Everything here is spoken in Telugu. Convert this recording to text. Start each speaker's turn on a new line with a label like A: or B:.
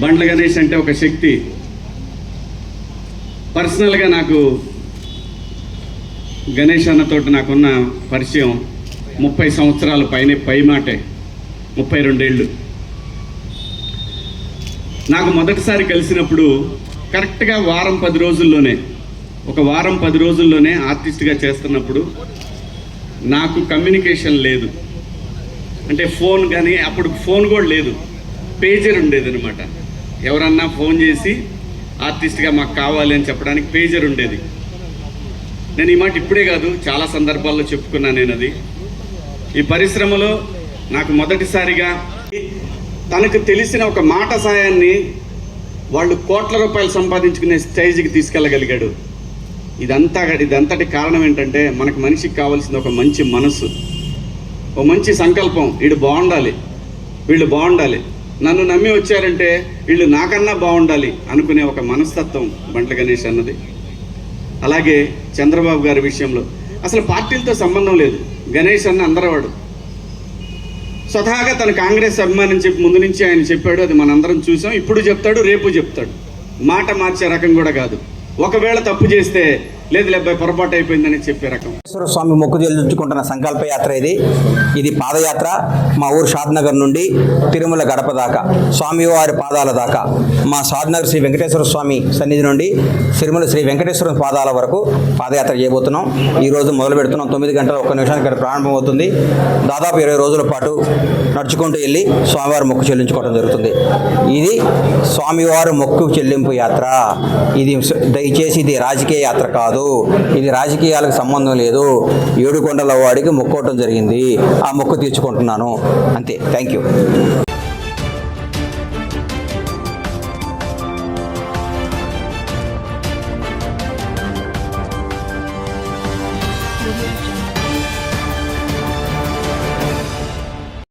A: బండ్ల గణేష్ అంటే ఒక శక్తి. పర్సనల్గా నాకు గణేష్ అన్నతోటి నాకున్న పరిచయం ముప్పై సంవత్సరాల పైనే పై మాటే ముప్పై రెండేళ్ళు. నాకు మొదటిసారి కలిసినప్పుడు కరెక్ట్గా వారం పది రోజుల్లోనే ఒక వారం పది రోజుల్లోనే ఆర్టిస్ట్గా చేస్తున్నప్పుడు నాకు కమ్యూనికేషన్ లేదు. అంటే ఫోన్ కానీ అప్పుడు ఫోన్ కూడా లేదు. పేజర్ ఉండేది అనమాట ఎవరన్నా ఫోన్ చేసి ఆర్టిస్ట్గా మాకు కావాలి అని చెప్పడానికి పేజర్ ఉండేది. నేను ఈ మాట ఇప్పుడే కాదు చాలా సందర్భాల్లో చెప్పుకున్నాను నేను అది ఈ పరిశ్రమలో నాకు మొదటిసారిగా తనకు తెలిసిన ఒక మాట సాయాన్ని వాళ్ళు కోట్ల రూపాయలు సంపాదించుకునే స్టేజ్కి తీసుకెళ్ళగలిగాడు. ఇదంతా ఇదంతటి కారణం ఏంటంటే మనకు మనిషికి కావాల్సింది ఒక మంచి మనసు. ఓ మంచి సంకల్పం. వీడు బాగుండాలి. వీళ్ళు బాగుండాలి. నన్ను నమ్మి వచ్చారంటే వీళ్ళు నాకన్నా బాగుండాలి అనుకునే ఒక మనస్తత్వం బంట్ల గణేష్ అన్నది. అలాగే చంద్రబాబు గారి విషయంలో. అసలు పార్టీలతో సంబంధం లేదు. గణేష్ అన్న అందరవాడు. స్వతహాగా తన కాంగ్రెస్ అభిమాని చెప్పి ముందు నుంచి ఆయన చెప్పాడు అది మనందరం చూసాం. ఇప్పుడు చెప్తాడు రేపు చెప్తాడు. మాట మార్చే రకం కూడా కాదు. ఒకవేళ తప్పు చేస్తే లేదు లేబ్బాయి పొరపాటు అయిపోయిందని చెప్పే రకం.
B: స్వామి మొక్కు చెల్లించుకుంటున్న సంకల్ప యాత్ర ఇది. ఇది పాదయాత్ర మా ఊరు షాద్నగర్ నుండి తిరుమల గడప దాకా స్వామివారి పాదాల దాకా. మా షాద్నగర్ శ్రీ వెంకటేశ్వర స్వామి సన్నిధి నుండి తిరుమల శ్రీ వెంకటేశ్వర పాదాల వరకు పాదయాత్ర చేయబోతున్నాం. ఈ రోజు మొదలు పెడుతున్నాం. తొమ్మిది గంటల ఒక్క నిమిషానికి ఇక్కడ ప్రారంభమవుతుంది దాదాపు ఇరవై రోజుల పాటు నడుచుకుంటూ వెళ్ళి స్వామివారి మొక్కు చెల్లించుకోవడం జరుగుతుంది. ఇది స్వామివారి మొక్కు చెల్లింపు యాత్ర. ఇది దయచేసి ఇది రాజకీయ యాత్ర కాదు. కాదు ఇది రాజకీయాలకు సంబంధం లేదు. ఏడుకొండల వాడికి మొక్కోవటం జరిగింది. ఆ మొక్కు తీర్చుకుంటున్నాను. అంతే. Thank you